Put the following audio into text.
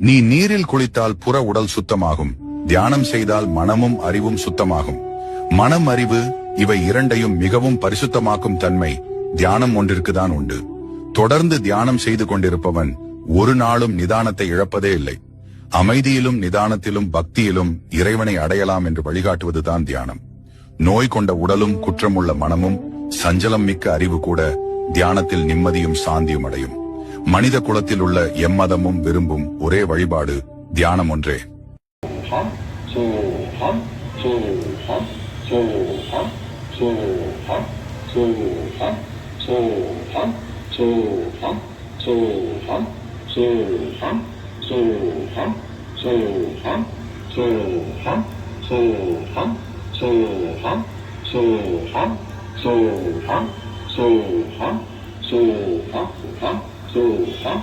நீ நீரில் குளித்தால் புற உடல் சுத்தமாகும். தியானம் செய்தால் மனமும் அறிவும் சுத்தமாகும். மனம் அறிவு இவை இரண்டையும் மிகவும் பரிசுத்தமாக்கும் தன்மை. தியானம் ஒன்றிற்குதான் உண்டு. தொடர்ந்து தியானம் செய்து கொண்டிருப்பவன் ஒரு நாளும் நிதானத்தை இழப்பதே இல்லை. அமைதியிலும் நிதானத்திலும் பக்தியிலும் இறைவனை அடையலாம் என்று வழிகாட்டுவதுதான் தியானம். நோய் கொண்ட உடலும் குற்றமுள்ள மனமும் சஞ்சலம் மிக்க அறிவு கூட தியானத்தில் நிம்மதியும் சாந்தியும் அடையும். மனித குலத்தில் உள்ள எம்மதமும் விரும்பும் ஒரே வழிபாடு தியானம் ஒன்றே ham, so huh? so huh? so huh? 输入房